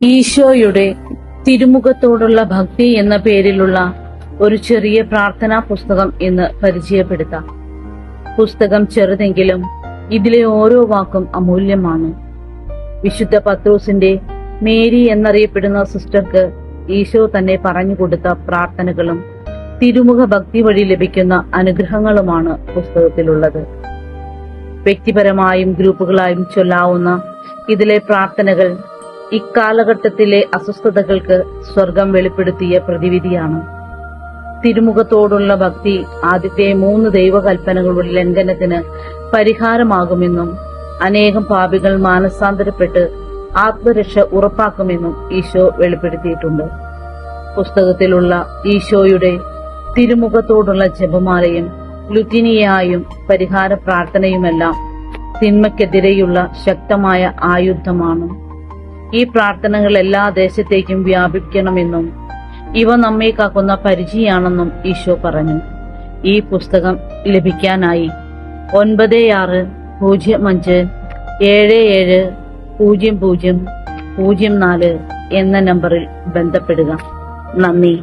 ഈശോയുടെ തിരുമുഖത്തോടുള്ള ഭക്തി എന്ന പേരിലുള്ള ഒരു ചെറിയ പ്രാർത്ഥനാ പുസ്തകം എന്ന് പരിചയപ്പെടുത്താം. പുസ്തകം ചെറുതെങ്കിലും ഇതിലെ ഓരോ വാക്കും അമൂല്യമാണ്. വിശുദ്ധ പത്രോസിന്റെ മേരി എന്നറിയപ്പെടുന്ന സിസ്റ്റർക്ക് ഈശോ തന്നെ പറഞ്ഞു കൊടുത്ത പ്രാർത്ഥനകളും തിരുമുഖ ഭക്തി വഴി ലഭിക്കുന്ന അനുഗ്രഹങ്ങളുമാണ് പുസ്തകത്തിലുള്ളത്. വ്യക്തിപരമായും ഗ്രൂപ്പുകളായും ചൊല്ലാവുന്ന ഇതിലെ പ്രാർത്ഥനകൾ ഇക്കാലഘട്ടത്തിലെ അസ്വസ്ഥതകൾക്ക് സ്വർഗം വെളിപ്പെടുത്തിയ പ്രതിവിധിയാണ്. തിരുമുഖത്തോടുള്ള ഭക്തി ആദ്യത്തെ മൂന്ന് ദൈവകൽപ്പനകളുടെ ലംഘനത്തിന് പരിഹാരമാകുമെന്നും അനേകം പാപികൾ മാനസാന്തരപ്പെട്ട് ആത്മരക്ഷ ഉറപ്പാക്കുമെന്നും ഈശോ വെളിപ്പെടുത്തിയിട്ടുണ്ട്. പുസ്തകത്തിലുള്ള ഈശോയുടെ തിരുമുഖത്തോടുള്ള ജപമാലയും ലുറ്റിനിയായും പരിഹാര പ്രാർത്ഥനയുമെല്ലാം തിന്മയ്ക്കെതിരെയുള്ള ശക്തമായ ആയുധമാണ്. ഈ പ്രാർത്ഥനകൾ എല്ലാ ദേശത്തേക്കും വ്യാപിക്കണമെന്നും ഇവ നമ്മെ കാക്കുന്ന പരിചയാണെന്നും ഈശോ പറഞ്ഞു. ഈ പുസ്തകം ലഭിക്കാനായി ഒൻപത് ആറ് പൂജ്യം അഞ്ച് ഏഴ് ഏഴ് പൂജ്യം പൂജ്യം പൂജ്യം നാല് എന്ന നമ്പറിൽ ബന്ധപ്പെടുക. നന്ദി.